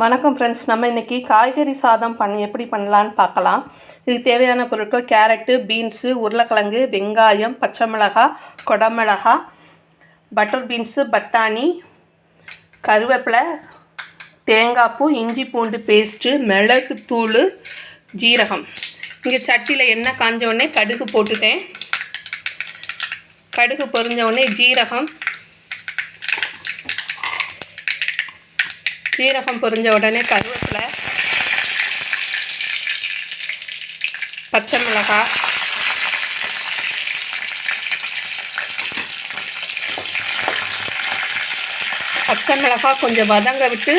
வணக்கம் ஃப்ரெண்ட்ஸ் நம்ம இன்றைக்கி காய்கறி சாதம் பண்ண எப்படி பண்ணலான்னு பார்க்கலாம். இதுக்கு தேவையான பொருட்கள் கேரட்டு பீன்ஸு உருளைக்கிழங்கு வெங்காயம் பச்சை மிளகாய் கொடமிளகா பட்டர் பீன்ஸு பட்டாணி கருவேப்பிலை தேங்காய் பூ இஞ்சி பூண்டு பேஸ்ட்டு மிளகு தூள் ஜீரகம். இங்கே சட்டியில் எண்ணெய் காஞ்ச உடனே கடுகு போட்டுட்டேன். கடுகு பொரிஞ்ச உடனே ஜீரகம் சீரகம் பொரிஞ்ச உடனே கருவேப்பிலை பச்சை மிளகாய் பச்சை மிளகாய் கொஞ்சம் வதங்க விட்டு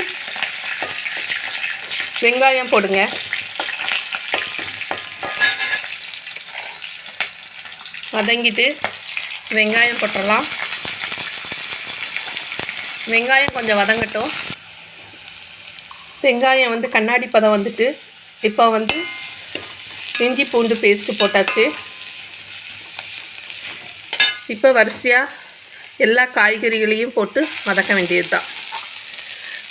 வெங்காயம் போடுங்க. வதங்கிட்டு வெங்காயம் போட்டுடலாம். வெங்காயம் கொஞ்சம் வதங்கட்டும். வெங்காயம் வந்து கண்ணாடி பதம் வந்துட்டு இப்போ வந்து இஞ்சி பூண்டு பேஸ்ட்டு போட்டாச்சு. இப்போ வரிசையாக எல்லா காய்கறிகளையும் போட்டு வதக்க வேண்டியது தான்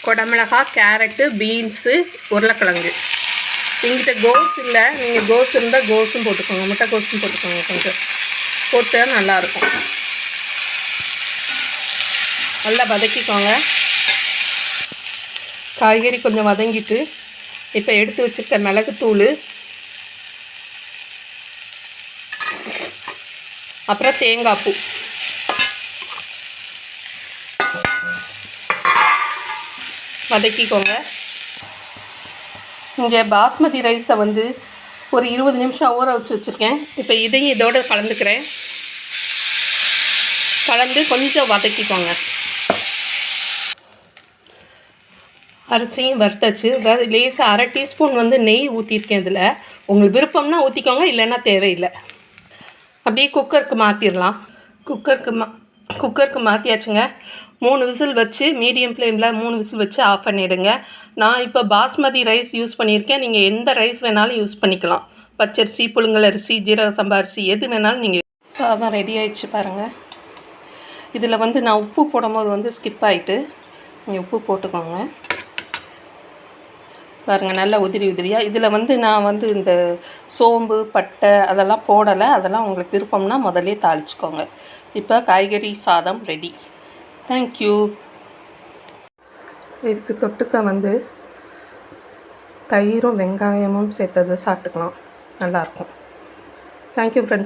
குடமிளகா கேரட்டு பீன்ஸு உருளைக்கிழங்கு. எங்கிட்ட கோஸ் இல்லை. நீங்கள் கோஸ் இருந்தால் கோஸும் போட்டுக்கோங்க. முட்டை கோஸும் போட்டுக்கோங்க கொஞ்சம். போட்டு நல்லாயிருக்கும் நல்லா வதக்கிக்கோங்க. காய்கறி கொஞ்சம் வதங்கிட்டு இப்போ எடுத்து வச்சுருக்க மிளகுத்தூள் அப்புறம் தேங்காய் பூ. வதக்கிக்கோங்க. இங்கே பாஸ்மதி ரைஸை வந்து ஒரு இருபது நிமிஷம் ஊற வச்சு வச்சுருக்கேன். இப்போ இதையும் இதோட கலந்துக்கிறேன். கலந்து கொஞ்சம் வதக்கிக்கோங்க. அரிசியும் வறுத்தாச்சு. வேறு லேசாக அரை டீஸ்பூன் வந்து நெய் ஊற்றிருக்கேன் இதில். உங்களுக்கு விருப்பம்னா ஊற்றிக்கோங்க இல்லைன்னா தேவையில்லை. அப்படியே குக்கருக்கு மாற்றிடலாம் குக்கருக்கு மா குக்கருக்கு மாற்றியாச்சுங்க மூணு விசில் வச்சு மீடியம் ஃப்ளேமில் மூணு விசில் வச்சு ஆஃப் பண்ணிவிடுங்க நான் இப்போ பாஸ்மதி ரைஸ் யூஸ் பண்ணியிருக்கேன். நீங்கள் எந்த ரைஸ் வேணாலும் யூஸ் பண்ணிக்கலாம். பச்சரிசி புழுங்கல் அரிசி ஜீரக சம்பா அரிசி எது வேணாலும் நீங்கள் சாதம் ரெடி ஆயிடுச்சு பாருங்கள் இதில் வந்து நான் உப்பு போடும்போது வந்து ஸ்கிப் ஆகிட்டு நீங்கள் உப்பு போட்டுக்கோங்க. பாருங்கள் நல்லா உதிரி உதிரியாக இதில் வந்து நான் வந்து இந்த சோம்பு பட்டை அதெல்லாம் போடலை. அதெல்லாம் உங்களுக்கு விருப்பம்னா முதல்ல தாளிச்சுக்கோங்க. இப்போ காய்கறி சாதம் ரெடி. தேங்க்யூ இதுக்கு தொட்டுக்க வந்து தயிரும் வெங்காயமும் சேர்த்தது சாப்பிட்டுக்கலாம். நல்லாயிருக்கும் தேங்க்யூ ஃப்ரெண்ட்ஸ்